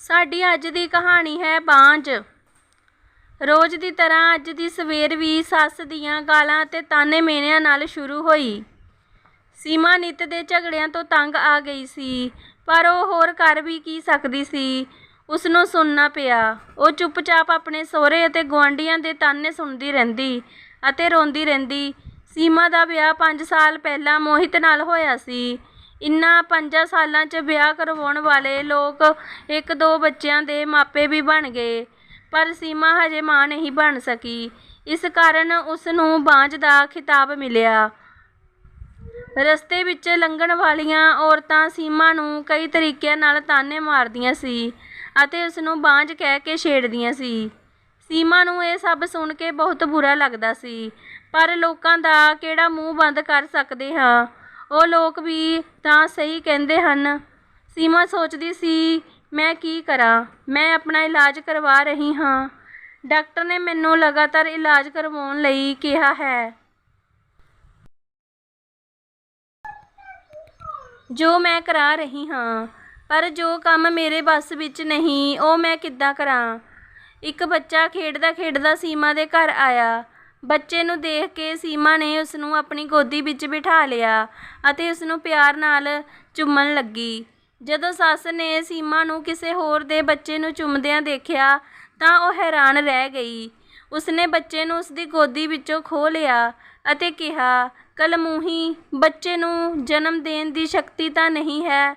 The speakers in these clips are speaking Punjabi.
ਸਾਡੀ ਅੱਜ ਦੀ ਕਹਾਣੀ ਹੈ ਬਾਂਝ। ਰੋਜ਼ ਦੀ ਤਰ੍ਹਾਂ ਅੱਜ ਦੀ ਸਵੇਰ ਵੀ ਸੱਸ ਦੀਆਂ ਗਾਲਾਂ ਅਤੇ ਤਾਨੇ ਮੇਨਿਆਂ ਨਾਲ ਸ਼ੁਰੂ ਹੋਈ। ਸੀਮਾ ਨਿੱਤ ਦੇ ਝਗੜਿਆਂ ਤੋਂ ਤੰਗ ਆ ਗਈ ਸੀ, ਪਰ ਉਹ ਹੋਰ ਕਰ ਵੀ ਕੀ ਸਕਦੀ ਸੀ ਉਸ ਨੂੰ ਸੁਣਨਾ ਪਿਆ। ਉਹ ਚੁੱਪਚਾਪ ਆਪਣੇ ਸਹੁਰੇ ਅਤੇ ਗੁਆਂਢੀਆਂ ਦੇ ਤਾਨੇ ਸੁਣਦੀ ਰਹਿੰਦੀ ਅਤੇ ਰੋਂਦੀ ਰਹਿੰਦੀ। ਸੀਮਾ ਦਾ ਵਿਆਹ 5 ਸਾਲ ਪਹਿਲਾਂ ਮੋਹਿਤ ਨਾਲ ਹੋਇਆ ਸੀ। ਇਨ੍ਹਾਂ ਪੰਜਾਂ ਸਾਲਾਂ 'ਚ ਵਿਆਹ ਕਰਵਾਉਣ ਵਾਲੇ ਲੋਕ ਇੱਕ ਦੋ ਬੱਚਿਆਂ ਦੇ ਮਾਪੇ ਵੀ ਬਣ ਗਏ, ਪਰ ਸੀਮਾ ਹਜੇ ਮਾਂ ਨਹੀਂ ਬਣ ਸਕੀ। ਇਸ ਕਾਰਨ ਉਸ ਨੂੰ ਬਾਂਝ ਦਾ ਖਿਤਾਬ ਮਿਲਿਆ। ਰਸਤੇ ਵਿੱਚ ਲੰਘਣ ਵਾਲੀਆਂ ਔਰਤਾਂ ਸੀਮਾ ਨੂੰ ਕਈ ਤਰੀਕਿਆਂ ਨਾਲ ਤਾਨੇ ਮਾਰਦੀਆਂ ਸੀ ਅਤੇ ਉਸਨੂੰ ਬਾਂਝ ਕਹਿ ਕੇ ਛੇੜਦੀਆਂ ਸੀ। ਸੀਮਾ ਨੂੰ ਇਹ ਸਭ ਸੁਣ ਕੇ ਬਹੁਤ ਬੁਰਾ ਲੱਗਦਾ ਸੀ, ਪਰ ਲੋਕਾਂ ਦਾ ਕਿਹੜਾ ਮੂੰਹ ਬੰਦ ਕਰ ਸਕਦੇ ਹਾਂ? ਉਹ ਲੋਕ ਵੀ ਤਾਂ ਸਹੀ ਕਹਿੰਦੇ ਹਨ। ਸੀਮਾ ਸੋਚਦੀ ਸੀ, ਮੈਂ ਕੀ ਕਰਾਂ? ਮੈਂ ਆਪਣਾ ਇਲਾਜ ਕਰਵਾ ਰਹੀ ਹਾਂ। ਡਾਕਟਰ ਨੇ ਮੈਨੂੰ ਲਗਾਤਾਰ ਇਲਾਜ ਕਰਵਾਉਣ ਲਈ ਕਿਹਾ ਹੈ। ਜੋ ਮੈਂ ਕਰਾ ਰਹੀ ਹਾਂ, ਪਰ ਜੋ ਕੰਮ ਮੇਰੇ ਵੱਸ ਵਿੱਚ ਨਹੀਂ, ਉਹ ਮੈਂ ਕਿੱਦਾਂ ਕਰਾਂ? ਇੱਕ ਬੱਚਾ ਖੇਡਦਾ ਖੇਡਦਾ ਸੀਮਾ ਦੇ ਘਰ ਆਇਆ। ਬੱਚੇ ਨੂੰ ਦੇਖ ਕੇ ਸੀਮਾ ਨੇ ਉਸ ਨੂੰ ਆਪਣੀ ਗੋਦੀ ਵਿੱਚ ਬਿਠਾ ਲਿਆ ਅਤੇ ਉਸ ਨੂੰ ਪਿਆਰ ਨਾਲ ਚੁੰਮਣ ਲੱਗੀ। ਜਦੋਂ ਸੱਸ ਨੇ ਸੀਮਾ ਨੂੰ ਕਿਸੇ ਹੋਰ ਦੇ ਬੱਚੇ ਨੂੰ ਚੁੰਮਦਿਆਂ ਦੇਖਿਆ ਤਾਂ ਉਹ ਹੈਰਾਨ ਰਹਿ ਗਈ। ਉਸਨੇ ਬੱਚੇ ਨੂੰ ਉਸਦੀ ਗੋਦੀ ਵਿੱਚੋਂ ਖੋਹ ਲਿਆ ਅਤੇ ਕਿਹਾ ਕਲਮੂਹੀ ਬੱਚੇ ਨੂੰ ਜਨਮ ਦੇਣ ਦੀ ਸ਼ਕਤੀ ਤਾਂ ਨਹੀਂ ਹੈ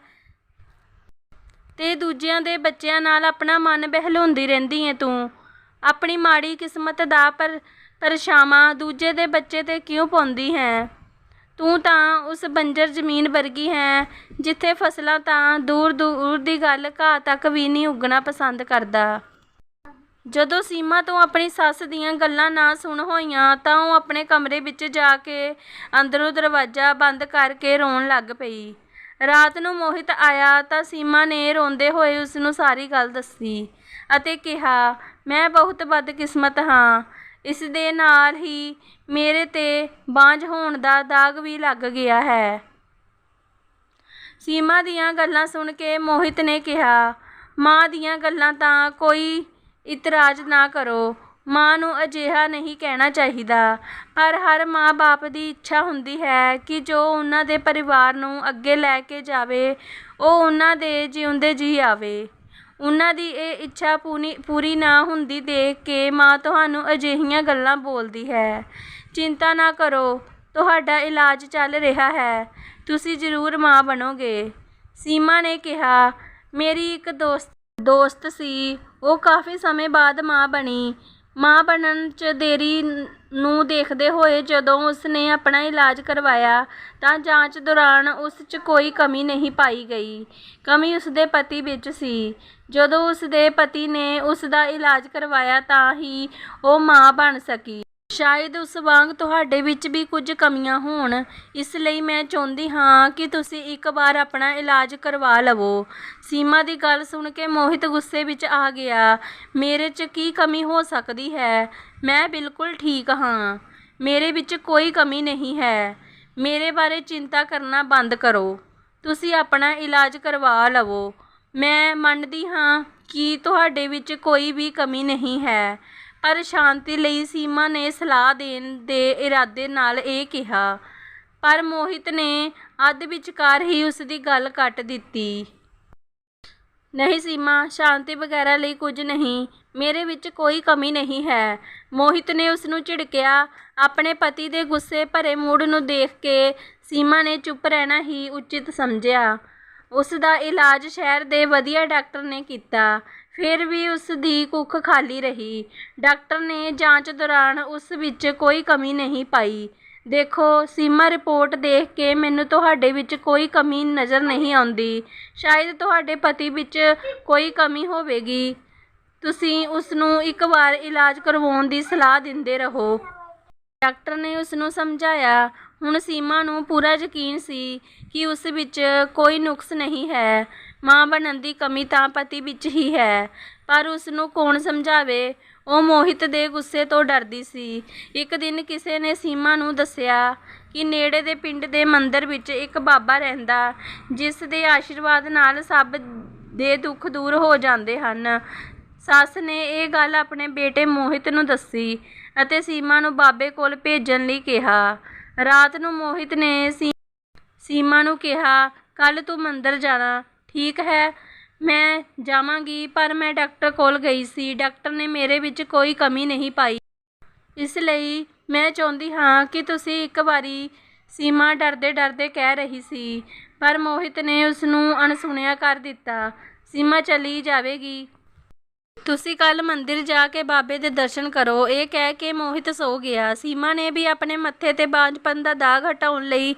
ਤੇ ਦੂਜਿਆਂ ਦੇ ਬੱਚਿਆਂ ਨਾਲ ਆਪਣਾ ਮਨ ਬਹਿਲਾਉਂਦੀ ਰਹਿੰਦੀ ਹੈ ਤੂੰ। ਆਪਣੀ ਮਾੜੀ ਕਿਸਮਤ ਦਾ ਪਰ ਪਰਛਾਵਾਂ ਦੂਜੇ ਦੇ ਬੱਚੇ ਤੇ ਕਿਉਂ ਪਾਉਂਦੀ ਹੈ? ਤੂੰ ਤਾਂ ਉਸ ਬੰਜਰ ਜ਼ਮੀਨ ਵਰਗੀ ਹੈ, ਜਿੱਥੇ ਫਸਲਾਂ ਤਾਂ ਦੂਰ ਦੂਰ ਦੀ ਗੱਲ ਘਾਹ ਤੱਕ ਵੀ ਨਹੀਂ ਉੱਗਣਾ ਪਸੰਦ ਕਰਦਾ। ਜਦੋਂ ਸੀਮਾ ਤੋਂ ਆਪਣੀ ਸੱਸ ਦੀਆਂ ਗੱਲਾਂ ਨਾ ਸੁਣ ਹੋਈਆਂ, ਤਾਂ ਉਹ ਆਪਣੇ ਕਮਰੇ ਵਿੱਚ ਜਾ ਕੇ ਅੰਦਰੋਂ ਦਰਵਾਜ਼ਾ ਬੰਦ ਕਰਕੇ ਰੋਣ ਲੱਗ ਪਈ। ਰਾਤ ਨੂੰ ਮੋਹਿਤ ਆਇਆ ਤਾਂ ਸੀਮਾ ਨੇ ਰੋਂਦੇ ਹੋਏ ਉਸ ਨੂੰ ਸਾਰੀ ਗੱਲ ਦੱਸੀ ਅਤੇ ਕਿਹਾ, ਮੈਂ ਬਹੁਤ ਬਦਕਿਸਮਤ ਹਾਂ। ਇਸ ਦੇ ਨਾਲ ਹੀ ਮੇਰੇ ਤੇ ਬਾਂਝ ਹੋਣ ਦਾ ਦਾਗ ਵੀ ਲੱਗ ਗਿਆ ਹੈ। ਸੀਮਾ ਦੀਆਂ ਗੱਲਾਂ ਸੁਣ ਕੇ ਮੋਹਿਤ ਨੇ ਕਿਹਾ, ਮਾਂ ਦੀਆਂ ਗੱਲਾਂ ਤਾਂ ਕੋਈ ਇਤਰਾਜ਼ ਨਾ ਕਰੋ। ਮਾਂ ਨੂੰ ਅਜਿਹਾ ਨਹੀਂ ਕਹਿਣਾ ਚਾਹੀਦਾ। ਪਰ ਹਰ ਮਾਂ-ਬਾਪ ਦੀ ਇੱਛਾ ਹੁੰਦੀ ਹੈ ਕਿ ਜੋ ਉਹਨਾਂ ਦੇ ਪਰਿਵਾਰ ਨੂੰ ਅੱਗੇ ਲੈ ਕੇ ਜਾਵੇ, ਉਹ ਉਹਨਾਂ ਦੇ ਜਿਉਂਦੇ ਜੀ ਆਵੇ। ਉਹਨਾਂ ਦੀ ਇਹ ਇੱਛਾ ਪੂਨੀ, ਪੂਰੀ ਨਾ ਹੁੰਦੀ ਦੇਖ ਕੇ ਮਾਂ ਤੁਹਾਨੂੰ ਅਜਿਹੀਆਂ ਗੱਲਾਂ ਬੋਲਦੀ ਹੈ। ਚਿੰਤਾ ਨਾ ਕਰੋ, ਤੁਹਾਡਾ ਇਲਾਜ ਚੱਲ ਰਿਹਾ ਹੈ। ਤੁਸੀਂ ਜ਼ਰੂਰ ਮਾਂ ਬਣੋਗੇ। ਸੀਮਾ ਨੇ ਕਿਹਾ, ਮੇਰੀ ਇੱਕ ਦੋਸਤ ਦੋਸਤ ਸੀ। ਉਹ ਕਾਫੀ ਸਮੇਂ ਬਾਅਦ ਮਾਂ ਬਣੀ। ਮਾਂ ਬਣਨ 'ਚ ਦੇਰੀ ਨੂੰ ਦੇਖਦੇ ਹੋਏ ਜਦੋਂ ਉਸ ਨੇ ਆਪਣਾ ਇਲਾਜ ਕਰਵਾਇਆ, ਤਾਂ ਜਾਂਚ ਦੌਰਾਨ ਉਸ 'ਚ ਕੋਈ ਕਮੀ ਨਹੀਂ ਪਾਈ ਗਈ। ਕਮੀ ਉਸ ਦੇ ਪਤੀ ਵਿੱਚ ਸੀ। ਜਦੋਂ ਉਸ ਦੇ ਪਤੀ ਨੇ ਉਸ ਦਾ ਇਲਾਜ ਕਰਵਾਇਆ, ਤਾਂ ਹੀ ਉਹ ਮਾਂ ਬਣ ਸਕੀ। ਸ਼ਾਇਦ ਉਸ ਵਾਂਗ ਤੁਹਾਡੇ ਵਿੱਚ ਵੀ ਕੁਝ ਕਮੀਆਂ ਹੋਣ। ਇਸ ਲਈ ਮੈਂ ਚਾਹੁੰਦੀ ਹਾਂ ਕਿ ਤੁਸੀਂ ਇੱਕ ਵਾਰ ਆਪਣਾ ਇਲਾਜ ਕਰਵਾ ਲਵੋ। ਸੀਮਾ ਦੀ ਗੱਲ ਸੁਣ ਕੇ ਮੋਹਿਤ ਗੁੱਸੇ ਵਿੱਚ ਆ ਗਿਆ। ਮੇਰੇ 'ਚ ਕੀ ਕਮੀ ਹੋ ਸਕਦੀ ਹੈ? ਮੈਂ ਬਿਲਕੁਲ ਠੀਕ ਹਾਂ। ਮੇਰੇ ਵਿੱਚ ਕੋਈ ਕਮੀ ਨਹੀਂ ਹੈ। ਮੇਰੇ ਬਾਰੇ ਚਿੰਤਾ ਕਰਨਾ ਬੰਦ ਕਰੋ। ਤੁਸੀਂ ਆਪਣਾ ਇਲਾਜ ਕਰਵਾ ਲਵੋ। ਮੈਂ ਮੰਨਦੀ ਹਾਂ ਕਿ ਤੁਹਾਡੇ ਵਿੱਚ ਕੋਈ ਵੀ ਕਮੀ ਨਹੀਂ ਹੈ। ਪਰ ਸ਼ਾਂਤੀ ਲਈ ਸੀਮਾ ਨੇ ਸਲਾਹ ਦੇਣ ਦੇ ਇਰਾਦੇ ਨਾਲ ਇਹ ਕਿਹਾ, ਪਰ ਮੋਹਿਤ ਨੇ ਅੱਧ ਵਿਚਕਾਰ ਹੀ ਉਸ ਦੀ ਗੱਲ ਕੱਟ ਦਿੱਤੀ। ਨਹੀਂ ਸੀਮਾ, ਸ਼ਾਂਤੀ ਵਗੈਰਾ ਲਈ ਕੁਝ ਨਹੀਂ, ਮੇਰੇ ਵਿੱਚ ਕੋਈ ਕਮੀ ਨਹੀਂ ਹੈ। ਮੋਹਿਤ ਨੇ ਉਸ ਨੂੰ ਝਿੜਕਿਆ, ਆਪਣੇ ਪਤੀ ਦੇ ਗੁੱਸੇ ਭਰੇ ਮੂਡ ਨੂੰ ਦੇਖ ਕੇ ਸੀਮਾ ਨੇ ਚੁੱਪ ਰਹਿਣਾ ਹੀ ਉਚਿਤ ਸਮਝਿਆ। ਉਸ ਦਾ ਇਲਾਜ ਸ਼ਹਿਰ ਦੇ ਵਧੀਆ ਡਾਕਟਰ ਨੇ ਕੀਤਾ। ਫਿਰ ਵੀ ਉਸ ਦੀ ਕੁੱਖ ਖਾਲੀ ਰਹੀ। ਡਾਕਟਰ ਨੇ ਜਾਂਚ ਦੌਰਾਨ ਉਸ ਵਿੱਚ ਕੋਈ ਕਮੀ ਨਹੀਂ ਪਾਈ। ਦੇਖੋ, ਸੀਮਾ ਰਿਪੋਰਟ ਦੇਖ ਕੇ ਮੈਨੂੰ ਤੁਹਾਡੇ ਵਿੱਚ ਕੋਈ ਕਮੀ ਨਜ਼ਰ ਨਹੀਂ ਆਉਂਦੀ। ਸ਼ਾਇਦ ਤੁਹਾਡੇ ਪਤੀ ਵਿੱਚ ਕੋਈ ਕਮੀ ਹੋਵੇਗੀ। ਤੁਸੀਂ ਉਸ ਨੂੰ ਇੱਕ ਵਾਰ ਇਲਾਜ ਕਰਵਾਉਣ ਦੀ ਸਲਾਹ ਦਿੰਦੇ ਰਹੋ। ਡਾਕਟਰ ਨੇ ਉਸ ਨੂੰ ਸਮਝਾਇਆ। ਹੁਣ ਸੀਮਾ ਨੂੰ ਪੂਰਾ ਯਕੀਨ ਸੀ ਕਿ ਉਸ ਵਿੱਚ ਕੋਈ ਨੁਕਸ ਨਹੀਂ ਹੈ। ਮਾਂ ਬਣਨ ਦੀ ਕਮੀ ਤਾਂ ਪਤੀ ਵਿੱਚ ਹੀ ਹੈ, ਪਰ ਉਸ ਨੂੰ ਕੌਣ ਸਮਝਾਵੇ? ਉਹ ਮੋਹਿਤ ਦੇ ਗੁੱਸੇ ਤੋਂ ਡਰਦੀ ਸੀ। ਇੱਕ ਦਿਨ ਕਿਸੇ ਨੇ ਸੀਮਾ ਨੂੰ ਦੱਸਿਆ ਕਿ ਨੇੜੇ ਦੇ ਪਿੰਡ ਦੇ ਮੰਦਰ ਵਿੱਚ ਇੱਕ ਬਾਬਾ ਰਹਿੰਦਾ, ਜਿਸ ਦੇ ਆਸ਼ੀਰਵਾਦ ਨਾਲ ਸਭ ਦੇ ਦੁੱਖ ਦੂਰ ਹੋ ਜਾਂਦੇ ਹਨ। ਸੱਸ ਨੇ ਇਹ ਗੱਲ ਆਪਣੇ ਬੇਟੇ ਮੋਹਿਤ ਨੂੰ ਦੱਸੀ ਅਤੇ ਸੀਮਾ ਨੂੰ ਬਾਬੇ ਕੋਲ ਭੇਜਣ ਲਈ ਕਿਹਾ। ਰਾਤ ਨੂੰ ਮੋਹਿਤ ਨੇ ਸੀਮਾ ਨੂੰ ਕਿਹਾ ਕੱਲ ਤੂੰ ਮੰਦਰ ਜਾਣਾ। ਠੀਕ ਹੈ, ਮੈਂ ਜਾਵਾਂਗੀ, ਪਰ ਮੈਂ ਡਾਕਟਰ ਕੋਲ ਗਈ ਸੀ। ਡਾਕਟਰ ਨੇ ਮੇਰੇ ਵਿੱਚ ਕੋਈ ਕਮੀ ਨਹੀਂ ਪਾਈ। ਇਸ ਲਈ ਮੈਂ ਚਾਹੁੰਦੀ ਹਾਂ ਕਿ ਤੁਸੀਂ ਇੱਕ ਵਾਰੀ ਸੀਮਾ ਡਰਦੇ ਡਰਦੇ ਕਹਿ ਰਹੀ ਸੀ, ਪਰ ਮੋਹਿਤ ਨੇ ਉਸ ਨੂੰ ਅਣਸੁਣਿਆ ਕਰ ਦਿੱਤਾ। ਸੀਮਾ ਚਲੀ ਜਾਵੇਗੀ। ਤੁਸੀਂ ਕੱਲ ਮੰਦਿਰ ਜਾ ਕੇ ਬਾਬੇ ਦੇ ਦਰਸ਼ਨ ਕਰੋ। ਇਹ ਕਹਿ ਕੇ ਮੋਹਿਤ ਸੋ ਗਿਆ। ਸੀਮਾ ਨੇ ਵੀ ਆਪਣੇ ਮੱਥੇ ਤੇ ਬਾਂਝਪਨ ਦਾ ਦਾਗ ਹਟਾਉਣ ਲਈ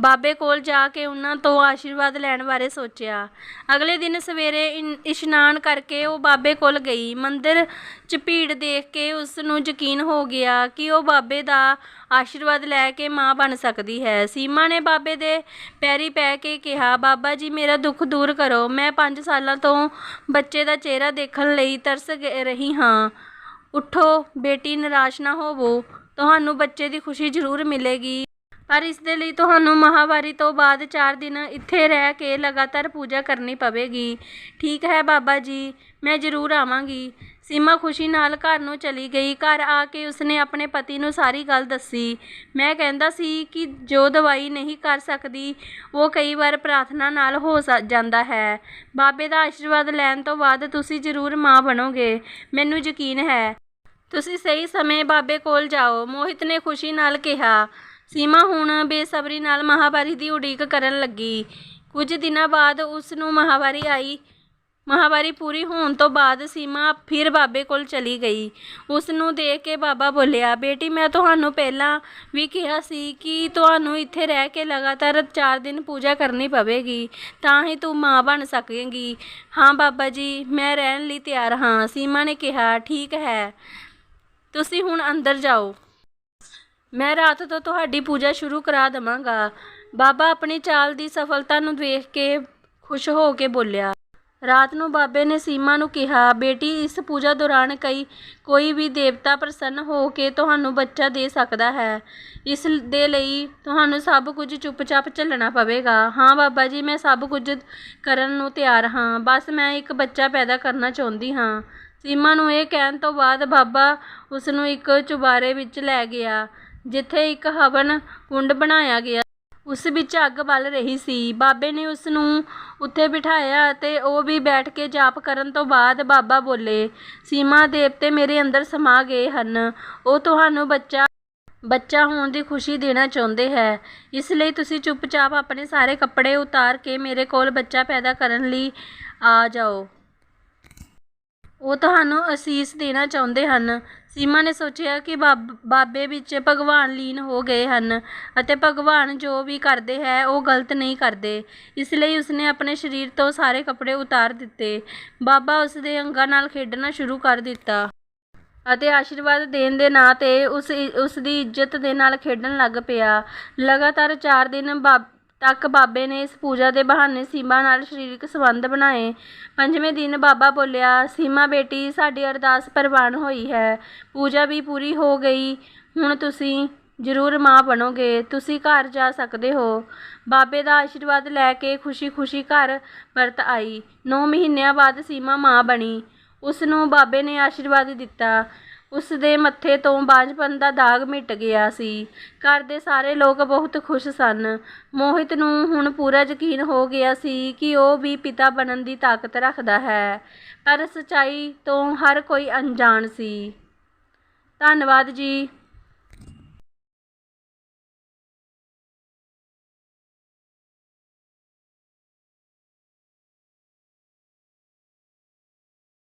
ਬਾਬੇ ਕੋਲ ਜਾ ਕੇ ਉਹਨਾਂ ਤੋਂ ਆਸ਼ੀਰਵਾਦ ਲੈਣ ਬਾਰੇ ਸੋਚਿਆ। ਅਗਲੇ ਦਿਨ ਸਵੇਰੇ ਇਨ- ਇਸ਼ਨਾਨ ਕਰਕੇ ਉਹ ਬਾਬੇ ਕੋਲ ਗਈ। ਮੰਦਿਰ 'ਚ ਭੀੜ ਦੇਖ ਕੇ ਉਸ ਨੂੰ ਯਕੀਨ ਹੋ ਗਿਆ ਕਿ ਉਹ ਬਾਬੇ ਦਾ ਆਸ਼ੀਰਵਾਦ ਲੈ ਕੇ ਮਾਂ ਬਣ ਸਕਦੀ ਹੈ। ਸੀਮਾ ਨੇ ਬਾਬੇ ਦੇ ਪੈਰੀ ਪੈ ਕੇ ਕਿਹਾ, ਬਾਬਾ ਜੀ, ਮੇਰਾ ਦੁੱਖ ਦੂਰ ਕਰੋ। ਮੈਂ 5 ਸਾਲਾਂ ਤੋਂ ਬੱਚੇ ਦਾ ਚਿਹਰਾ ਦੇਖਣ ਲਈ ਤਰਸ ਰਹੀ ਹਾਂ। ਉੱਠੋ, ਬੇਟੀ, ਨਿਰਾਸ਼ ਨਾ ਹੋਵੋ। ਤੁਹਾਨੂੰ ਬੱਚੇ ਦੀ ਖੁਸ਼ੀ ਜ਼ਰੂਰ ਮਿਲੇਗੀ। ਪਰ ਇਸ ਦੇ ਲਈ ਤੁਹਾਨੂੰ ਮਹਾਵਾਰੀ ਤੋਂ ਬਾਅਦ 4 ਦਿਨ ਇੱਥੇ ਰਹਿ ਕੇ ਲਗਾਤਾਰ ਪੂਜਾ ਕਰਨੀ ਪਵੇਗੀ। ਠੀਕ ਹੈ ਬਾਬਾ ਜੀ, ਮੈਂ ਜ਼ਰੂਰ ਆਵਾਂਗੀ। ਸੀਮਾ ਖੁਸ਼ੀ ਨਾਲ ਘਰ ਨੂੰ ਚਲੀ ਗਈ। ਘਰ ਆ ਕੇ ਉਸਨੇ ਆਪਣੇ ਪਤੀ ਨੂੰ ਸਾਰੀ ਗੱਲ ਦੱਸੀ। ਮੈਂ ਕਹਿੰਦਾ ਸੀ ਕਿ ਜੋ ਦਵਾਈ ਨਹੀਂ ਕਰ ਸਕਦੀ, ਉਹ ਕਈ ਵਾਰ ਪ੍ਰਾਰਥਨਾ ਨਾਲ ਹੋ ਸ- ਜਾਂਦਾ ਹੈ। ਬਾਬੇ ਦਾ ਆਸ਼ੀਰਵਾਦ ਲੈਣ ਤੋਂ ਬਾਅਦ ਤੁਸੀਂ ਜ਼ਰੂਰ ਮਾਂ ਬਣੋਗੇ। ਮੈਨੂੰ ਯਕੀਨ ਹੈ। ਤੁਸੀਂ ਸਹੀ ਸਮੇਂ ਬਾਬੇ ਕੋਲ ਜਾਓ, ਮੋਹਿਤ ਨੇ ਖੁਸ਼ੀ ਨਾਲ ਕਿਹਾ। ਸੀਮਾ ਹੁਣ ਬੇਸਬਰੀ ਨਾਲ ਮਹਾਵਾਰੀ ਦੀ ਉਡੀਕ ਕਰਨ ਲੱਗੀ। ਕੁਝ ਦਿਨਾਂ ਬਾਅਦ ਉਸ ਨੂੰ ਮਹਾਵਾਰੀ ਆਈ। ਮਹਾਵਾਰੀ ਪੂਰੀ ਹੋਣ ਤੋਂ ਬਾਅਦ ਸੀਮਾ ਫਿਰ ਬਾਬੇ ਕੋਲ ਚਲੀ ਗਈ। ਉਸ ਨੂੰ ਦੇਖ ਕੇ ਬਾਬਾ ਬੋਲਿਆ, ਬੇਟੀ, ਮੈਂ ਤੁਹਾਨੂੰ ਪਹਿਲਾਂ ਵੀ ਕਿਹਾ ਸੀ ਕਿ ਤੁਹਾਨੂੰ ਇੱਥੇ ਰਹਿ ਕੇ ਲਗਾਤਾਰ 4 ਦਿਨ ਪੂਜਾ ਕਰਨੀ ਪਵੇਗੀ, ਤਾਂ ਹੀ ਤੂੰ ਮਾਂ ਬਣ ਸਕੇਂਗੀ। ਹਾਂ ਬਾਬਾ ਜੀ, ਮੈਂ ਰਹਿਣ ਲਈ ਤਿਆਰ ਹਾਂ। ਸੀਮਾ ਨੇ ਕਿਹਾ, ਠੀਕ ਹੈ। ਤੁਸੀਂ ਹੁਣ ਅੰਦਰ ਜਾਓ। ਮੈਂ ਰਾਤ ਤੋਂ ਤੁਹਾਡੀ ਪੂਜਾ ਸ਼ੁਰੂ ਕਰਾ ਦਵਾਂਗਾ। ਬਾਬਾ ਆਪਣੀ ਚਾਲ ਦੀ ਸਫਲਤਾ ਨੂੰ ਦੇਖ ਕੇ ਖੁਸ਼ ਹੋ ਕੇ ਬੋਲਿਆ। ਰਾਤ ਨੂੰ ਬਾਬੇ ਨੇ ਸੀਮਾ ਨੂੰ ਕਿਹਾ, ਬੇਟੀ, ਇਸ ਪੂਜਾ ਦੌਰਾਨ ਕਈ, ਕੋਈ ਵੀ ਦੇਵਤਾ ਪ੍ਰਸੰਨ ਹੋ ਕੇ ਤੁਹਾਨੂੰ ਬੱਚਾ ਦੇ ਸਕਦਾ ਹੈ। ਇਸ ਦੇ ਲਈ ਤੁਹਾਨੂੰ ਸਭ ਕੁਝ ਚੁੱਪਚਾਪ ਝੱਲਣਾ ਪਵੇਗਾ। ਹਾਂ ਬਾਬਾ ਜੀ, ਮੈਂ ਸਭ ਕੁਝ ਕਰਨ ਨੂੰ ਤਿਆਰ ਹਾਂ। ਬਸ ਮੈਂ ਇੱਕ ਬੱਚਾ ਪੈਦਾ ਕਰਨਾ ਚਾਹੁੰਦੀ ਹਾਂ। ਸੀਮਾ ਨੂੰ ਇਹ ਕਹਿਣ ਤੋਂ ਬਾਅਦ ਬਾਬਾ ਉਸ ਨੂੰ ਇੱਕ ਚੁਬਾਰੇ ਵਿੱਚ ਲੈ ਗਿਆ। ਜਿੱਥੇ ਇੱਕ ਹਵਨ ਕੁੰਡ ਬਣਾਇਆ ਗਿਆ। ਉਸ ਵਿੱਚ ਅੱਗ ਬਲ ਰਹੀ ਸੀ। ਬਾਬੇ ਨੇ ਉਸ ਨੂੰ ਉੱਥੇ ਬਿਠਾਇਆ ਅਤੇ ਉਹ ਵੀ ਬੈਠ ਕੇ ਜਾਪ ਕਰਨ ਤੋਂ ਬਾਅਦ ਬਾਬਾ ਬੋਲੇ, ਸੀਮਾ ਦੇਵਤੇ ਮੇਰੇ ਅੰਦਰ ਸਮਾ ਗਏ ਹਨ। ਉਹ ਤੁਹਾਨੂੰ ਬੱਚਾ ਬੱਚਾ ਹੋਣ ਦੀ ਖੁਸ਼ੀ ਦੇਣਾ ਚਾਹੁੰਦੇ ਹੈ। ਇਸ ਲਈ ਤੁਸੀਂ ਚੁੱਪਚਾਪ ਆਪਣੇ ਸਾਰੇ ਕੱਪੜੇ ਉਤਾਰ ਕੇ ਮੇਰੇ ਕੋਲ ਬੱਚਾ ਪੈਦਾ ਕਰਨ ਲਈ ਆ ਜਾਓ। ਉਹ ਤੁਹਾਨੂੰ ਅਸੀਸ ਦੇਣਾ ਚਾਹੁੰਦੇ ਹਨ। ਸੀਮਾ ਨੇ ਸੋਚਿਆ ਕਿ ਬਾਬ, ਬਾਬੇ ਵਿੱਚ ਭਗਵਾਨ ਲੀਨ ਹੋ ਗਏ ਹਨ ਅਤੇ ਭਗਵਾਨ ਜੋ ਵੀ ਕਰਦੇ ਹੈ, ਉਹ ਗਲਤ ਨਹੀਂ ਕਰਦੇ। ਇਸ ਲਈ ਉਸਨੇ ਆਪਣੇ ਸਰੀਰ ਤੋਂ ਸਾਰੇ ਕੱਪੜੇ ਉਤਾਰ ਦਿੱਤੇ। ਬਾਬਾ ਉਸਦੇ ਅੰਗਾਂ ਨਾਲ ਖੇਡਣਾ ਸ਼ੁਰੂ ਕਰ ਦਿੱਤਾ ਅਤੇ ਆਸ਼ੀਰਵਾਦ ਦੇਣ ਦੇ ਨਾਂ ਤੇ ਉਸ ਉਸ ਦੀ ਇੱਜ਼ਤ ਦੇ ਨਾਲ ਖੇਡਣ ਲੱਗ ਪਿਆ। ਲਗਾਤਾਰ 4 ਦਿਨ ਬਾਬ ਤੱਕ ਬਾਬੇ ਨੇ ਇਸ ਪੂਜਾ ਦੇ ਬਹਾਨੇ ਸੀਮਾ ਨਾਲ ਸਰੀਰਕ ਸੰਬੰਧ ਬਣਾਏ। ਪੰਜਵੇਂ ਦਿਨ ਬਾਬਾ ਬੋਲਿਆ, ਸੀਮਾ ਬੇਟੀ, ਸਾਡੀ ਅਰਦਾਸ ਪ੍ਰਵਾਨ ਹੋਈ ਹੈ। ਪੂਜਾ ਵੀ ਪੂਰੀ ਹੋ ਗਈ। ਹੁਣ ਤੁਸੀਂ ਜ਼ਰੂਰ ਮਾਂ ਬਣੋਗੇ। ਤੁਸੀਂ ਘਰ ਜਾ ਸਕਦੇ ਹੋ। ਬਾਬੇ ਦਾ ਆਸ਼ੀਰਵਾਦ ਲੈ ਕੇ ਖੁਸ਼ੀ-ਖੁਸ਼ੀ ਘਰ ਵਰਤ ਆਈ। 9 ਮਹੀਨਿਆਂ ਬਾਅਦ ਸੀਮਾ ਮਾਂ ਬਣੀ। ਉਸ ਨੂੰ ਬਾਬੇ ਨੇ ਆਸ਼ੀਰਵਾਦ ਦਿੱਤਾ। ਉਸ ਦੇ ਮੱਥੇ ਤੋਂ ਬਾਂਝਪਨ ਦਾ ਦਾਗ ਮਿਟ ਗਿਆ ਸੀ। ਘਰ ਦੇ ਸਾਰੇ ਲੋਕ ਬਹੁਤ ਖੁਸ਼ ਸਨ। ਮੋਹਿਤ ਨੂੰ ਹੁਣ ਪੂਰਾ ਯਕੀਨ ਹੋ ਗਿਆ ਸੀ ਕਿ ਉਹ ਵੀ ਪਿਤਾ ਬਣਨ ਦੀ ਤਾਕਤ ਰੱਖਦਾ ਹੈ। ਪਰ ਸੱਚਾਈ ਤੋਂ ਹਰ ਕੋਈ ਅਣਜਾਣ ਸੀ। ਧੰਨਵਾਦ ਜੀ।